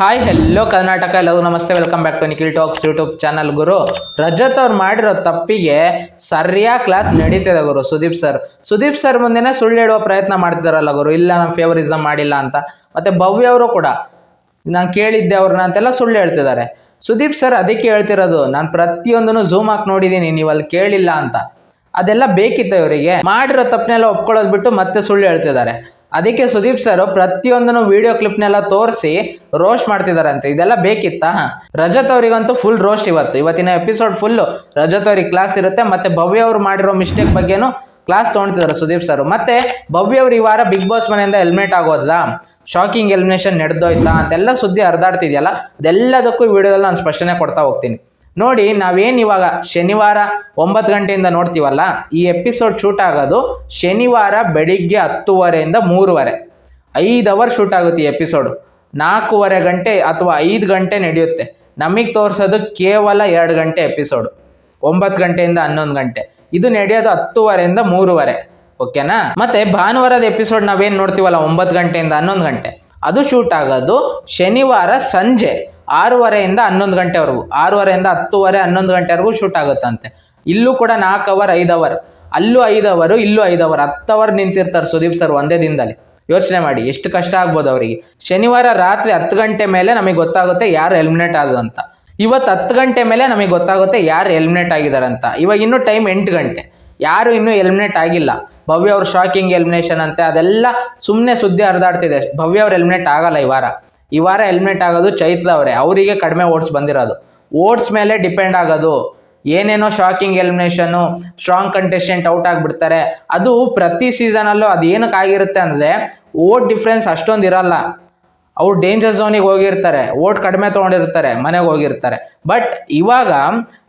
Hi hello Karnataka ಎಲ್ಲರೂ ನಮಸ್ತೆ. Welcome back to Nikhil talks YouTube channel ಗುರು. ರಜತ್ ಅವ್ರು ಮಾಡಿರೋ ತಪ್ಪಿಗೆ ಸರಿಯಾಗಿ ಕ್ಲಾಸ್ ನಡೀತಿದೆ, ಗುರು. ಸುದೀಪ್ ಸರ್ ಸುದೀಪ್ ಸರ್ ಮುಂದೆನೆ ಸುಳ್ಳು ಹೇಳುವ ಪ್ರಯತ್ನ ಮಾಡ್ತಿದಾರಲ್ಲ, ಗುರು. ಇಲ್ಲ, ನಾನು ಫೇವರಿಸಮ್ ಮಾಡಿಲ್ಲ ಅಂತ. ಮತ್ತೆ ಭವ್ಯ ಅವರು ಕೂಡ. ನಾನು ಕೇಳಿದ್ದೆ ಅವ್ರನ್ನ ಅಂತೆಲ್ಲ ಸುಳ್ಳು ಹೇಳ್ತಿದ್ದಾರೆ ಸುದೀಪ್ ಸರ್ ಅದಕ್ಕೆ ಹೇಳ್ತಿರೋದು, ನಾನು ಪ್ರತಿಯೊಂದನ್ನು ಝೂಮ್ ಹಾಕಿ ನೋಡಿದ್ದೀನಿ ನೀವು ಅಲ್ಲಿ ಕೇಳಿಲ್ಲ ಅಂತ. ಅದೆಲ್ಲ ಬೇಕಿತ್ತು ಇವರಿಗೆ. ಮಾಡಿರೋ ತಪ್ಪನೆಲ್ಲ ಒಪ್ಕೊಳ್ಳೋದು ಬಿಟ್ಟು ಮತ್ತೆ ಸುಳ್ಳು ಹೇಳ್ತಿದ್ದಾರೆ ಅದಕ್ಕೆ ಸುದೀಪ್ ಸರ್ ಪ್ರತಿಯೊಂದನ್ನು ವಿಡಿಯೋ ಕ್ಲಿಪ್ನೆಲ್ಲ ತೋರಿಸಿ ರೋಸ್ಟ್ ಮಾಡ್ತಿದಾರಂತೆ. ಇದೆಲ್ಲ ಬೇಕಿತ್ತಾ? ರಜತ್ ಅವರಿಗಂತೂ ಫುಲ್ ರೋಸ್ಟ್ ಇವತ್ತು. ಇವತ್ತಿನ ಎಪಿಸೋಡ್ ಫುಲ್ಲು ರಜತ್ ಅವ್ರಿಗೆ ಕ್ಲಾಸ್ ಇರುತ್ತೆ. ಮತ್ತೆ ಭವ್ಯ ಅವರು ಮಾಡಿರೋ ಮಿಸ್ಟೇಕ್ ಬಗ್ಗೆನೂ ಕ್ಲಾಸ್ ತೊಗೊಳ್ತಿದ್ದಾರೆ ಸುದೀಪ್ ಸರ್. ಮತ್ತೆ ಭವ್ಯ ಅವರು ಈ ವಾರ ಬಿಗ್ ಬಾಸ್ ಮನೆಯಿಂದ ಹೆಲ್ಮೆಟ್ ಆಗೋದಾ? ಶಾಕಿಂಗ್ ಎಲಿಮಿನೇಷನ್ ನಡೆದೋಯ್ತಾ? ಅಂತೆಲ್ಲ ಸುದ್ದಿ ಹರಿದಾಡ್ತಿದೆಯಲ್ಲ? ಅದೆಲ್ಲದಕ್ಕೂ ಈ ವಿಡಿಯೋದಲ್ಲಿ ನಾನು ಸ್ಪಷ್ಟನೆ ಕೊಡ್ತಾ ಹೋಗ್ತೀನಿ. ನೋಡಿ, ನಾವೇನು ಇವಾಗ ಶನಿವಾರ ಒಂಬತ್ತು ಗಂಟೆಯಿಂದ ನೋಡ್ತೀವಲ್ಲ, ಈ ಎಪಿಸೋಡ್ ಶೂಟ್ ಆಗೋದು ಶನಿವಾರ ಬೆಳಿಗ್ಗೆ ಹತ್ತುವರೆಯಿಂದ ಮೂರುವರೆ. ಐದು ಅವರ್ ಶೂಟ್ ಆಗುತ್ತೆ ಈ ಎಪಿಸೋಡು ನಾಲ್ಕೂವರೆ ಗಂಟೆ ಅಥವಾ ಐದು ಗಂಟೆ ನಡೆಯುತ್ತೆ. ನಮಗೆ ತೋರಿಸೋದು ಕೇವಲ ಎರಡು ಗಂಟೆ ಎಪಿಸೋಡು ಒಂಬತ್ತು ಗಂಟೆಯಿಂದ ಹನ್ನೊಂದು ಗಂಟೆ. ಇದು ನಡೆಯೋದು ಹತ್ತುವರೆಯಿಂದ ಮೂರುವರೆ. ಓಕೆನಾ? ಮತ್ತೆ ಭಾನುವಾರದ ಎಪಿಸೋಡ್ ನಾವೇನು ನೋಡ್ತೀವಲ್ಲ, ಒಂಬತ್ತು ಗಂಟೆಯಿಂದ ಹನ್ನೊಂದು ಗಂಟೆ. ಅದು ಶೂಟ್ ಆಗೋದು ಶನಿವಾರ ಸಂಜೆ. ಆರೂವರೆಯಿಂದ ಹನ್ನೊಂದು ಗಂಟೆವರೆಗೂ. ಆರೂವರೆಯಿಂದ ಹತ್ತುವರೆ, ಹನ್ನೊಂದು ಗಂಟೆವರೆಗೂ ಶೂಟ್ ಆಗುತ್ತಂತೆ. ಇಲ್ಲೂ ಕೂಡ ನಾಲ್ಕು ಅವರ್ ಐದು ಅವರ್ ಅಲ್ಲೂ ಐದು ಅವರು ಇಲ್ಲೂ ಐದು ಅವರ್ ಹತ್ತು ಅವರ್ ನಿಂತಿರ್ತಾರೆ ಸುದೀಪ್ ಸರ್ ಒಂದೇ ದಿನದಲ್ಲಿ. ಯೋಚನೆ ಮಾಡಿ, ಎಷ್ಟು ಕಷ್ಟ ಆಗ್ಬೋದು ಅವರಿಗೆ. ಶನಿವಾರ ರಾತ್ರಿ ಹತ್ತು ಗಂಟೆ ಮೇಲೆ ನಮಗೆ ಗೊತ್ತಾಗುತ್ತೆ ಯಾರು ಎಲಿಮಿನೇಟ್ ಆದ್ರು ಅಂತ ಇವತ್ತು ಹತ್ತು ಗಂಟೆ ಮೇಲೆ ನಮಗೆ ಗೊತ್ತಾಗುತ್ತೆ ಯಾರು ಎಲಿಮಿನೇಟ್ ಆಗಿದ್ದಾರೆ ಅಂತ ಇವಾಗ ಇನ್ನೂ ಟೈಮ್ ಎಂಟು ಗಂಟೆ. ಯಾರು ಇನ್ನೂ ಎಲಿಮಿನೇಟ್ ಆಗಿಲ್ಲ. ಭವ್ಯ ಅವ್ರ ಶಾಕಿಂಗ್ ಎಲಿಮಿನೇಷನ್ ಅಂತೆ, ಅದೆಲ್ಲ ಸುಮ್ಮನೆ ಸುದ್ದಿ ಹರಿದಾಡ್ತಿದೆ. ಭವ್ಯ ಅವ್ರು ಎಲಿಮಿನೇಟ್ ಆಗಲ್ಲ ಈ ವಾರ. ಈ ವಾರ ಎಲಿಮಿನೇಟ್ ಆಗೋದು ಚೈತ್ರ ಅವರೇ. ಅವರಿಗೆ ಕಡಿಮೆ ಓಟ್ಸ್ ಬಂದಿರೋದು. ಓಟ್ಸ್ ಮೇಲೆ ಡಿಪೆಂಡ್ ಆಗೋದು. ಏನೇನೋ ಶಾಕಿಂಗ್ ಎಲಿಮಿನೇಷನ್ನು ಸ್ಟ್ರಾಂಗ್ ಕಂಟೆಸ್ಟೆಂಟ್ ಔಟ್ ಆಗಿಬಿಡ್ತಾರೆ. ಅದು ಪ್ರತಿ ಸೀಸನಲ್ಲೂ ಅದು ಏನಕ್ಕೆ ಆಗಿರುತ್ತೆ ಅಂದರೆ ಓಟ್ ಡಿಫ್ರೆನ್ಸ್ ಅಷ್ಟೊಂದು ಇರಲ್ಲ. ಅವ್ರು ಡೇಂಜರ್ ಝೋನಿಗೆ ಹೋಗಿರ್ತಾರೆ. ಓಟ್ ಕಡಿಮೆ ತೊಗೊಂಡಿರ್ತಾರೆ, ಮನೆಗೆ ಹೋಗಿರ್ತಾರೆ. ಬಟ್ ಇವಾಗ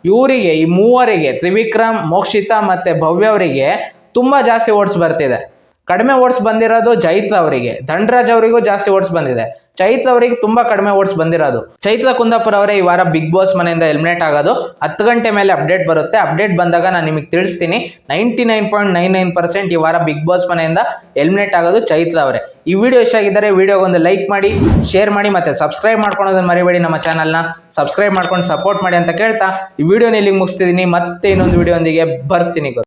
ಇವರಿಗೆ, ಈ ಮೂವರಿಗೆ, ತ್ರಿವಿಕ್ರಮ್, ಮೋಕ್ಷಿತಾ ಮತ್ತು ಭವ್ಯ ಅವರಿಗೆ ತುಂಬ ಜಾಸ್ತಿ ಓಟ್ಸ್ ಬರ್ತಿದೆ. ಕಡಿಮೆ ಓಟ್ಸ್ ಬಂದಿರೋದು ಜೈತ್ರ ಅವರಿಗೆ. ಧನ್ರಾಜ್ ಅವರಿಗೂ ಜಾಸ್ತಿ ಓಟ್ಸ್ ಬಂದಿದೆ. ಚೈತ್ರ ಅವರಿಗೆ ತುಂಬಾ ಕಡಿಮೆ ಓಟ್ಸ್ ಬಂದಿರೋದು. ಚೈತ್ರ ಕುಂದಾಪುರ ಅವರೇ ಈ ವಾರ ಬಿಗ್ ಬಾಸ್ ಮನೆಯಿಂದ ಎಲಿಮಿನೇಟ್ ಆಗೋದು. ಹತ್ತು ಗಂಟೆ ಮೇಲೆ ಅಪ್ಡೇಟ್ ಬರುತ್ತೆ. ಅಪ್ಡೇಟ್ ಬಂದಾಗ ನಾನು ನಿಮಗೆ ತಿಳಿಸ್ತೀನಿ. Ninety nine point nine nine percent ಈ ವಾರ ಬಿಗ್ ಬಾಸ್ ಮನೆಯಿಂದ ಎಲಿಮಿನೇಟ್ ಆಗೋದು ಚೈತ್ರ ಅವರೇ. ಈ ವಿಡಿಯೋ ಇಷ್ಟ ಆಗಿದ್ದರೆ ವಿಡಿಯೋಗೊಂದು ಲೈಕ್ ಮಾಡಿ ಶೇರ್ ಮಾಡಿ ಮತ್ತೆ ಸಬ್ಸ್ಕ್ರೈಬ್ ಮಾಡ್ಕೊಳೋದನ್ನು ಮರಿಬೇಡಿ ನಮ್ಮ ಚಾನಲ್ನ ಸಬ್ಸ್ಕ್ರೈಬ್ ಮಾಡ್ಕೊಂಡು ಸಪೋರ್ಟ್ ಮಾಡಿ ಅಂತ ಕೇಳ್ತಾ ಈ ವಿಡಿಯೋನ ಇಲ್ಲಿಗೆ ಮುಗಿಸ್ತಿದ್ದೀನಿ. ಮತ್ತೆ ಇನ್ನೊಂದು ವಿಡಿಯೋ ಒಂದಿಗೆ ಬರ್ತೀನಿ.